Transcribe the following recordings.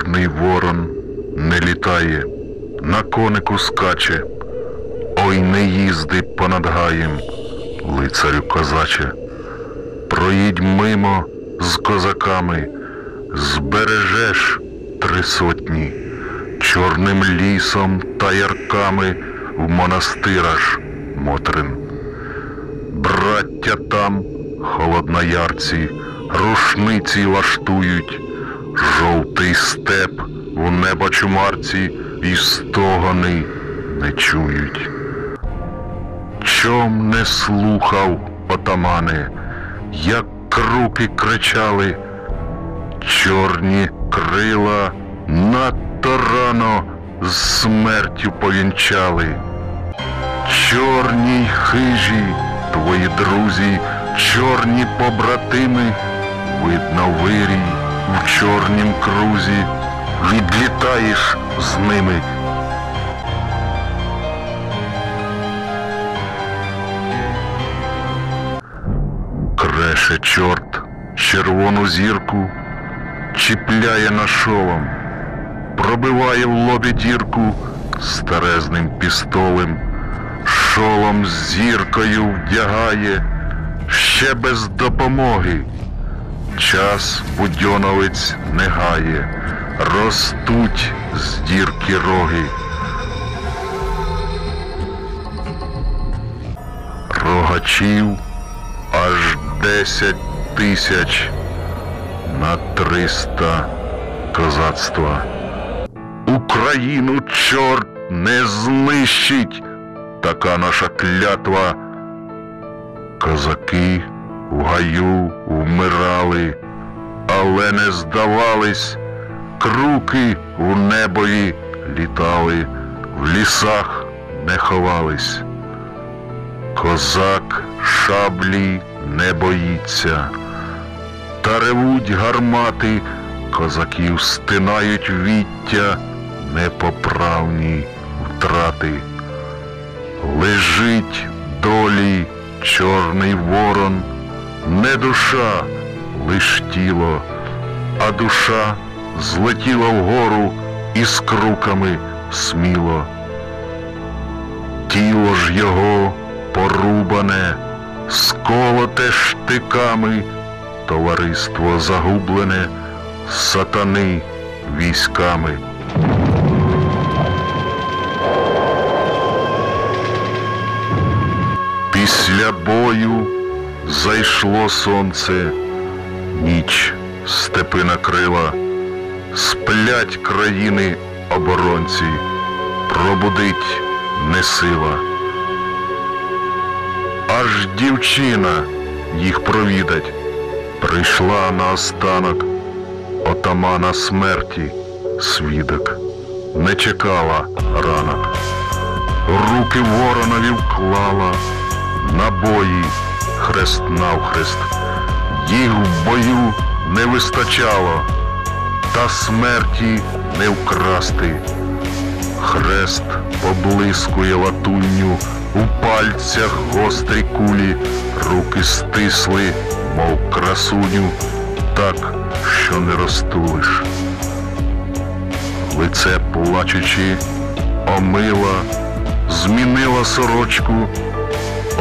Чорний ворон не літає, на конику скаче, ой не їзди понад гаєм, лицарю козаче. Проїдь мимо з козаками, збережеш три сотні, чорним лісом та ярками в монастираж Мотрин. Браття там, холодноярці, рушниці лаштують, жовтий степ у небо чумарці і стогони не чують. Чом не слухав, отамане, як круки кричали, чорні крила надто рано з смертю повінчали. Чорні хижі, твої друзі, чорні побратими, видно вирій в чорнім крузі, відлітаєш з ними. Креше чорт червону зірку, чіпляє на шолом, пробиває в лобі дірку старезним пістолем, шолом з зіркою вдягає, ще без допомоги. Час будьоновець не гає, ростуть з дірки роги. Рогачів аж десять тисяч на триста козацтва. Україну чорт не знищить, така наша клятва. Козаки в гаю вмирали, але не здавались, круки у небої літали, в лісах не ховались. Козак шаблі не боїться, та ревуть гармати, козаків стинають віття, непоправні втрати. Лежить долі чорний ворон, не душа, лиш тіло, а душа злетіла вгору із круками сміло. Тіло ж його порубане, сколоте штиками, товариство загублене, сатани військами. Після бою зайшло сонце, ніч степи накрила, сплять країни оборонці, пробудить не сила. Аж дівчина їх провідать, прийшла на останок отамана смерті. Свідок, не чекала ранок, руки воронові вклала, набої хрест навхрест, їх в бою не вистачало, та смерті не вкрасти. Хрест поблискує латунню, у пальцях гострі кулі, руки стисли, мов красуню, так, що не розтулиш. Лице плачучи, омила, змінила сорочку,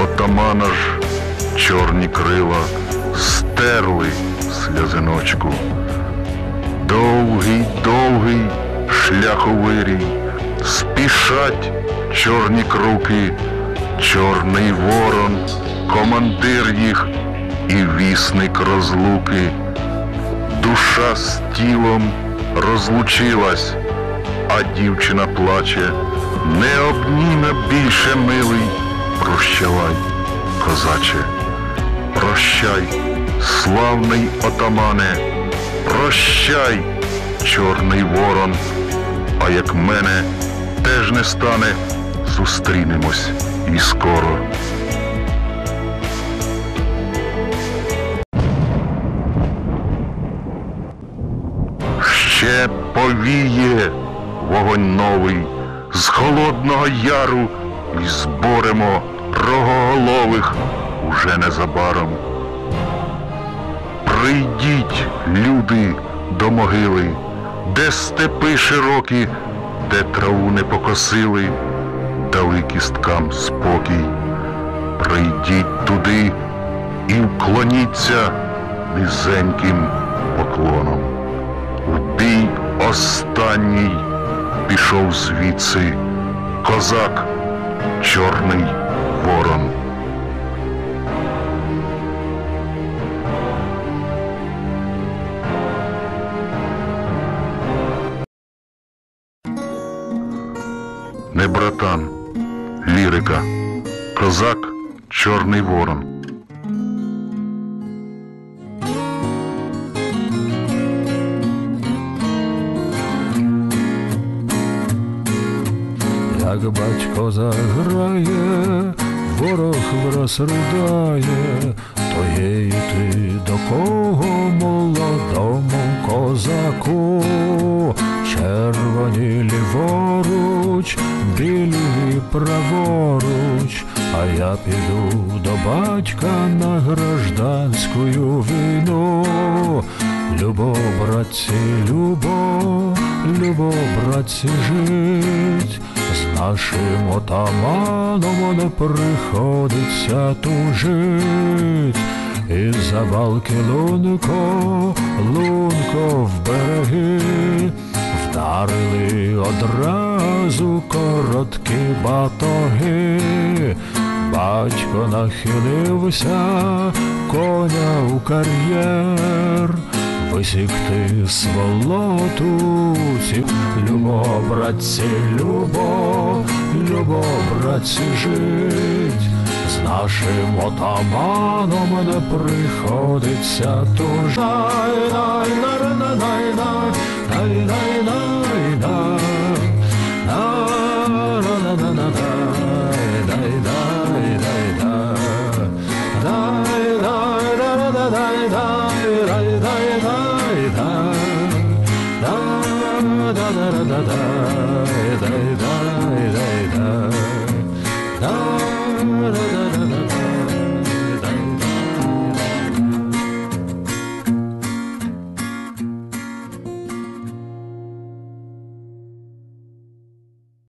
отамана ж чорні крила, стерли сльозиночку. Довгий, довгий шляховирій, спішать чорні круки, чорний ворон, командир їх і вісник розлуки. Душа з тілом розлучилась, а дівчина плаче, не обніме більше милий. Прощавай, козаче, прощай, славний отамане, прощай, чорний ворон, а як мене теж не стане, зустрінемось і скоро. Ще повіє вогонь новий з холодного яру і зборемо рогоголових уже незабаром. Прийдіть, люди, до могили, де степи широкі, де траву не покосили, дали кісткам спокій. Прийдіть туди і вклоніться низеньким поклоном. В бій останній пішов звідси козак Чорний Ворон. Братан, лірика, козак Чорний Ворон. Як батько заграє, ворог враз ридає, то є ти до кого молодому козаку, білі праворуч, а я піду до батька на гражданську війну. Любо, братці, любо, любо, братці, жить, з нашим отаманом не приходиться тужить. І за балки лунко, лунко в береги, вдарили одразу унизу короткі батоги, батько нахилився, коня у кар'єр, висікти сволоту, любо, братці, любо, любо, братці, жить. З нашим отаманом не приходиться тужай най най най най най най най da da da